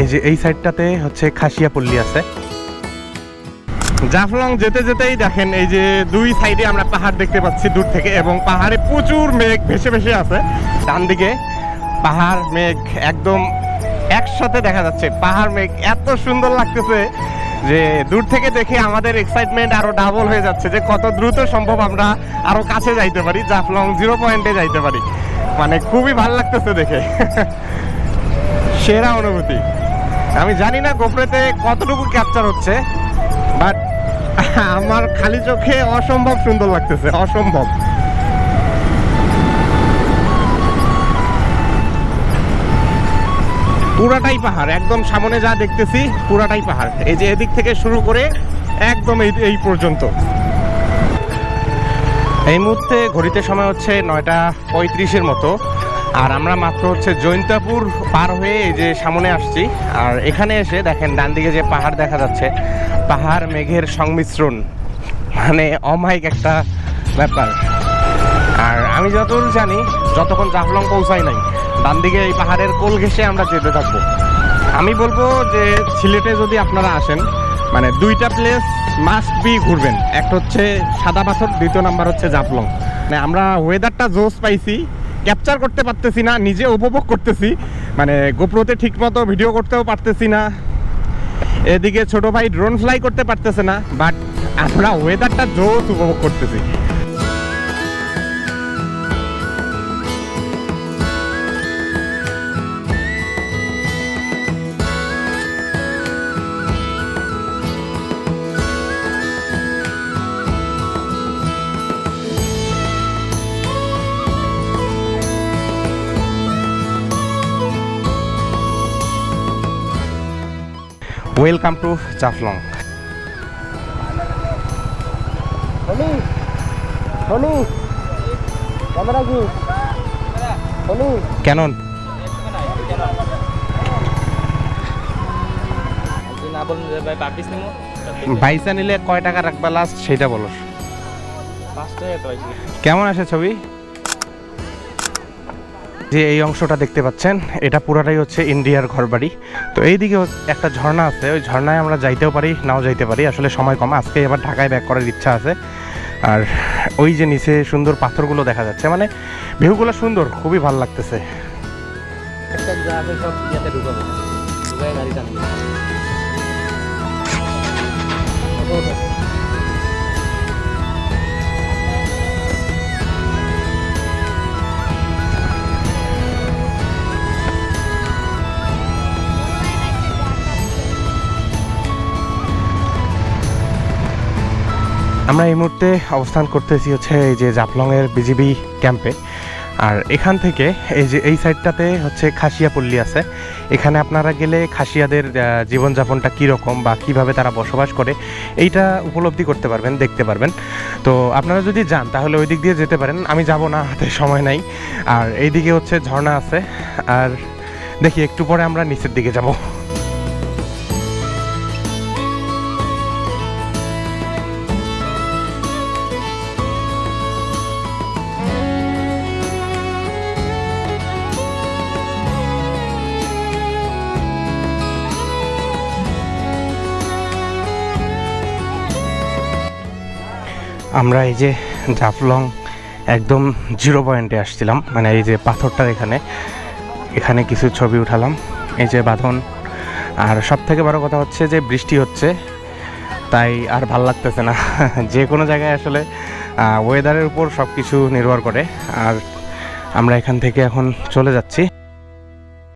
এই যে, এই সাইডটাতে হচ্ছে খাসিয়া পল্লী আছে। জাফলং যেতে যেতেই দেখেন এই যে দুই সাইডে আমরা পাহাড় দেখতে পাচ্ছি দূর থেকে এবং পাহাড়ে প্রচুর মেঘ ভেসে ভেসে আছে। ডান দিকে পাহাড় মেঘ একদম একসাথে দেখা যাচ্ছে। পাহাড় মেঘ এত সুন্দর লাগতেছে যে দূর থেকে দেখে আমাদের এক্সাইটমেন্ট আরও ডাবল হয়ে যাচ্ছে যে কত দ্রুত সম্ভব আমরা আরও কাছে যাইতে পারি, জাফলং জিরো পয়েন্টে যাইতে পারি। মানে খুবই ভালো লাগতেছে দেখে। সেরা অনুভূতি। আমি জানি না গোপরেতে কতটুকু ক্যাপচার হচ্ছে বাট আমার খালি চোখে অসম্ভব সুন্দর লাগতেছে, অসম্ভব। পুরাটাই পাহাড়, একদম সামনে যা দেখতেছি, পুরাটাই পাহাড়। এই যে এদিক থেকে শুরু করে একদম এই এই পর্যন্ত। এই মুহূর্তে ঘড়িতে সময় হচ্ছে নয়টা পঁয়ত্রিশের মতো। আর আমরা মাত্র হচ্ছে জৈন্তাপুর পার হয়ে এই যে সামনে আসছি। আর এখানে এসে দেখেন ডান দিকে যে পাহাড় দেখা যাচ্ছে, পাহাড় মেঘের সংমিশ্রণ। মানে অমায়িক একটা ব্যাপার। আর আমি যতদূর জানি, যতক্ষণ জাফলং পৌঁছাই নাই ডান দিকে এই পাহাড়ের কোল ঘেসে আমরা যেতে থাকব। আমি বলব যে, সিলেটে যদি আপনারা আসেন মানে দুইটা প্লেস মাস্ট বি ঘুরবেন। একটা হচ্ছে সাদা পাথর, দ্বিতীয় নাম্বার হচ্ছে জাফলং। মানে আমরা ওয়েদারটা জোস পাইছি ক্যাপচার করতে পারতেছি না, নিজে উপভোগ করতেছি। মানে গোপ্রোতে ঠিকমতো ভিডিও করতেও পারতেছি না। এদিকে ছোট ভাই ড্রোন ফ্লাই করতে পারতেছে না বাট আমরা ওয়েদারটা জোর উপভোগ করতেছি। ওয়েলকাম টু জাফলং হলি হলি ক্যামেরা কি হলি কেনন যদি না বলেন যে ভাই পাবলিশ নিমো বাইসা নিলে কয় টাকা রাখবা লাস্ট সেটা বলো। কেমন আছে ছবি? যে এই অংশটা দেখতে পাচ্ছেন, এটা পুরাটাই হচ্ছে ইন্ডিয়ার ঘরবাড়ি। তো এইদিকে একটা ঝর্ণা আছে, ওই ঝর্ণায় আমরা যাইতেও পারি, নাও যাইতে পারি, আসলে সময় কম। আজকে এবার ঢাকায় ব্যাক করার ইচ্ছা আছে। আর ওই যে নিচে সুন্দর পাথরগুলো দেখা যাচ্ছে মানে ভিউগুলো সুন্দর, খুবই ভালো লাগতেছে। সব আমরা এই মুহূর্তে অবস্থান করতেছি হচ্ছে এই যে জাফলংয়ের বিজিবি ক্যাম্পে। আর এখান থেকে এই যে এই সাইডটাতে হচ্ছে খাসিয়া পল্লী আছে। এখানে আপনারা গেলে খাসিয়াদের জীবনযাপনটা কীরকম বা কীভাবে তারা বসবাস করে, এইটা উপলব্ধি করতে পারবেন, দেখতে পারবেন। তো আপনারা যদি যান, তাহলে ওই দিক দিয়ে যেতে পারেন। আমি যাব না, হাতে সময় নাই। আর এইদিকে হচ্ছে ঝর্ণা আছে। আর দেখি, একটু পরে আমরা নিচের দিকে যাব। আমরা এই যে জাফলং একদম জিরো পয়েন্টে আসছিলাম মানে এই যে পাথরটার এখানে। এখানে কিছু ছবি উঠালাম, এই যে বাঁধন। আর সব থেকে বড় কথা হচ্ছে যে বৃষ্টি হচ্ছে, তাই আর ভালো লাগতেছে না। যে কোনো জায়গায় আসলে ওয়েদারের উপর সব কিছু নির্ভর করে। আর আমরা এখান থেকে এখন চলে যাচ্ছি।